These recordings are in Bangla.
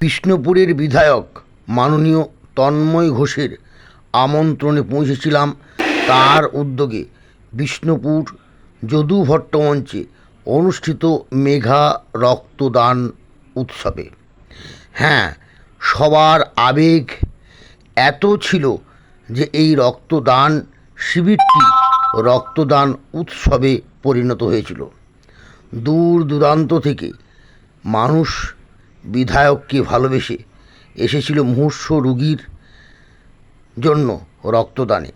বিষ্ণুপুরের বিধায়ক মাননীয় তন্ময় ঘোষের আমন্ত্রণে পৌঁছেছিলাম তার উদ্যোগে বিষ্ণুপুর যদু ভট্ট মঞ্চে অনুষ্ঠিত মেঘা রক্তদান উৎসবে। হ্যাঁ সবার আবেগ এত ছিল যে এই রক্তদান শিবিরটি রক্তদান উৎসবে পরিণত হয়েছিল। দূর দূরান্ত থেকে মানুষ বিধায়ককে ভালোবেসে এসেছিল মুমূর্ষ রুগীর জন্য রক্তদানে।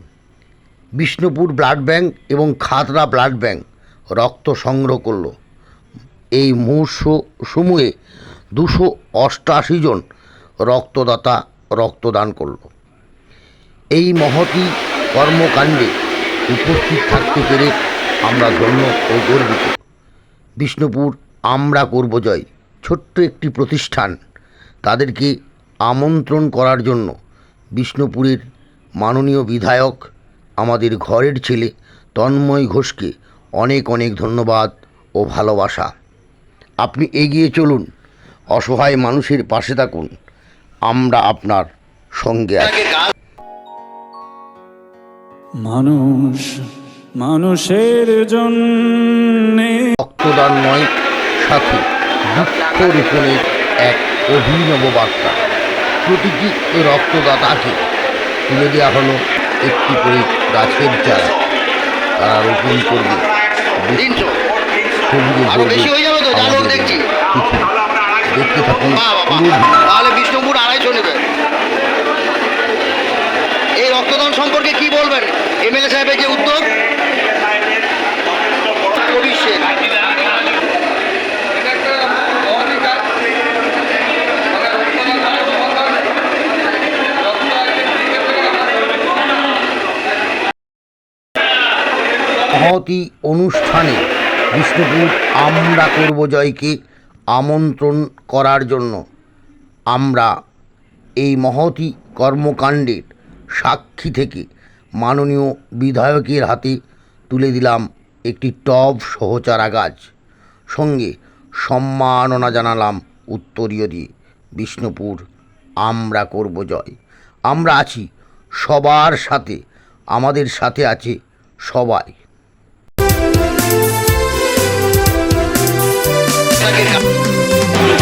বিষ্ণুপুর ব্লাড ব্যাংক এবং খাতরা ব্লাড ব্যাংক রক্ত সংগ্রহ করল। এই মুহূর্ষ সমূহে দুশো অষ্টাশি জন রক্তদাতা রক্তদান করল। এই মহতি কর্মকাণ্ডে উপস্থিত থাকতে পেরে আমরা ধন্য ও গর্বিত। বিষ্ণুপুর আমরা করব জয়। ছোট্ট একটি প্রতিষ্ঠান তাদেরকে আমন্ত্রণ করার জন্য বিষ্ণুপুরের মাননীয় বিধায়ক আমাদের ঘরের ছেলে তন্ময় ঘোষকে অনেক অনেক ধন্যবাদ ও ভালোবাসা। আপনি এগিয়ে চলুন অসহায় মানুষের পাশে থাকুন আমরা আপনার সঙ্গে আছি। মানুষ মানুষের জন্যে রক্তদান নয় সাথে। দুঃখ রোপণের এক অভিনব বার্তা। প্রতিটি রক্তদাতাকে তুলে দেওয়া হলো একটি করে গাছের চারা। তারা রোপণ করবে। হয়ে। দেখতে থাকুন বিষ্ণুপুর আড়াইশো নেবে। এই রক্তদান সম্পর্কে কি বলবেন? এমএলএ সাহেবের যে উদ্যোগ মহতি অনুষ্ঠানে বিষ্ণুপুর আমরা করব জয়কে আমন্ত্রণ করার জন্য। আমরা এই মহতি কর্মকাণ্ডের সাক্ষী থেকে মাননীয় বিধায়কের হাতে তুলে দিলাম একটি টব সহচারা গাছ। সঙ্গে সম্মাননা জানালাম উত্তরীয় দিয়ে, বিষ্ণুপুর, আমরা করব জয়। আমরা আছি সবার সাথে, আমাদের সাথে আছে সবাই। essa.